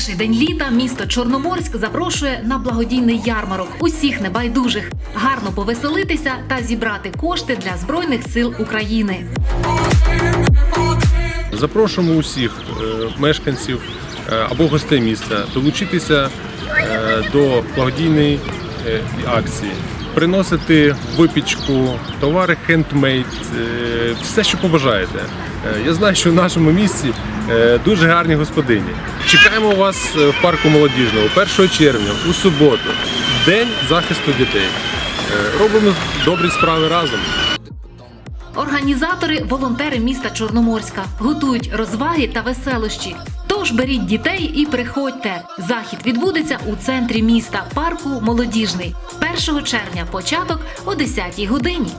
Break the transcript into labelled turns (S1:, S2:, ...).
S1: перший день літа місто Чорноморськ запрошує на благодійний ярмарок усіх небайдужих, гарно повеселитися та зібрати кошти для збройних сил України.
S2: Запрошуємо усіх е, мешканців е, або гостей міста долучитися е, до благодійної акції, приносити випічку, товари хендмейд, е, все, що побажаєте. Е, Я знаю, що в нашому місті е, дуже гарні господині. Чекаємо вас в парку молодіжного 1 червня у суботу, день захисту дітей. Робимо добрі справи разом.
S1: Організатори волонтери міста Чорноморська готують розваги та веселощі. Тож беріть дітей і приходьте. Захід відбудеться у центрі міста, парку Молодіжний, 1 червня, початок о 10 годині.